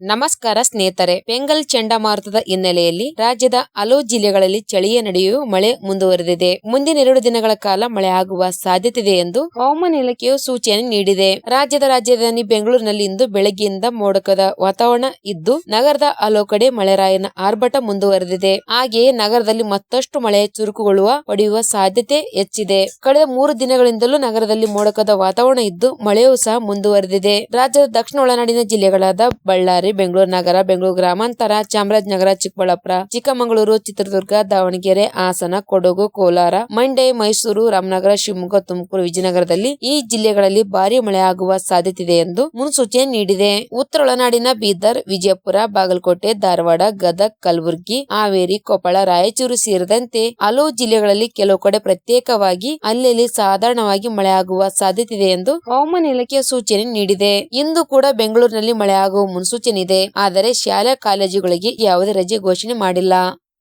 ನಮಸ್ಕಾರ ಸ್ನೇಹಿತರೆ ಬೆಂಗಲ್ ಚಂಡಮಾರುತದ ಹಿನ್ನೆಲೆಯಲ್ಲಿ ರಾಜ್ಯದ ಹಲವು ಜಿಲ್ಲೆಗಳಲ್ಲಿ ಚಳಿಯ ನಡೆಯುವ ಮಳೆ ಮುಂದುವರೆದಿದೆ. ಮುಂದಿನ ಎರಡು ದಿನಗಳ ಕಾಲ ಮಳೆ ಆಗುವ ಸಾಧ್ಯತೆ ಇದೆ ಎಂದು ಹವಾಮಾನ ಇಲಾಖೆಯು ಸೂಚನೆ ನೀಡಿದೆ. ರಾಜ್ಯದ ರಾಜಧಾನಿ ಬೆಂಗಳೂರಿನಲ್ಲಿ ಇಂದು ಬೆಳಗ್ಗೆಯಿಂದ ಮೋಡಕದ ವಾತಾವರಣ ಇದ್ದು, ನಗರದ ಹಲವು ಕಡೆ ಮಳೆರಾಯನ ಆರ್ಭಟ ಮುಂದುವರೆದಿದೆ. ಹಾಗೆಯೇ ನಗರದಲ್ಲಿ ಮತ್ತಷ್ಟು ಮಳೆ ಚುರುಕುಗೊಳ್ಳುವ, ಪಡೆಯುವ ಸಾಧ್ಯತೆ ಹೆಚ್ಚಿದೆ. ಕಳೆದ ಮೂರು ದಿನಗಳಿಂದಲೂ ನಗರದಲ್ಲಿ ಮೋಡಕದ ವಾತಾವರಣ ಇದ್ದು, ಮಳೆಯೂ ಸಹ ಮುಂದುವರೆದಿದೆ. ರಾಜ್ಯದ ದಕ್ಷಿಣ ಒಳನಾಡಿನ ಜಿಲ್ಲೆಗಳಾದ ಬಳ್ಳಾರಿ ಬೆಂಗಳೂರು ನಗರ, ಬೆಂಗಳೂರು ಗ್ರಾಮಾಂತರ, ಚಾಮರಾಜನಗರ, ಚಿಕ್ಕಬಳ್ಳಾಪುರ, ಚಿಕ್ಕಮಗಳೂರು, ಚಿತ್ರದುರ್ಗ, ದಾವಣಗೆರೆ, ಹಾಸನ, ಕೊಡಗು, ಕೋಲಾರ, ಮಂಡ್ಯ, ಮೈಸೂರು, ರಾಮನಗರ, ಶಿವಮೊಗ್ಗ, ತುಮಕೂರು, ವಿಜಯನಗರದಲ್ಲಿ ಈ ಜಿಲ್ಲೆಗಳಲ್ಲಿ ಭಾರಿ ಮಳೆ ಆಗುವ ಸಾಧ್ಯತೆ ಇದೆ ಎಂದು ಮುನ್ಸೂಚನೆ ನೀಡಿದೆ. ಉತ್ತರ ಒಳನಾಡಿನ ಬೀದರ್, ವಿಜಯಪುರ, ಬಾಗಲಕೋಟೆ, ಧಾರವಾಡ, ಗದಗ್, ಕಲಬುರಗಿ, ಹಾವೇರಿ, ಕೊಪ್ಪಳ, ರಾಯಚೂರು ಸೇರಿದಂತೆ ಹಲವು ಜಿಲ್ಲೆಗಳಲ್ಲಿ ಕೆಲವು ಕಡೆ ಪ್ರತ್ಯೇಕವಾಗಿ ಅಲ್ಲಲ್ಲಿ ಸಾಧಾರಣವಾಗಿ ಮಳೆ ಆಗುವ ಸಾಧ್ಯತೆ ಇದೆ ಎಂದು ಹವಾಮಾನ ಇಲಾಖೆ ಸೂಚನೆ ನೀಡಿದೆ. ಇಂದು ಕೂಡ ಬೆಂಗಳೂರಿನಲ್ಲಿ ಮಳೆ ಆಗುವ ಮುನ್ಸೂಚನೆ ಇದೆ ಆದರೆ ಶಾಲಾ ಕಾಲೇಜುಗಳಿಗೆ ಯಾವುದೇ ರಜೆ ಘೋಷಣೆ ಮಾಡಿಲ್ಲ.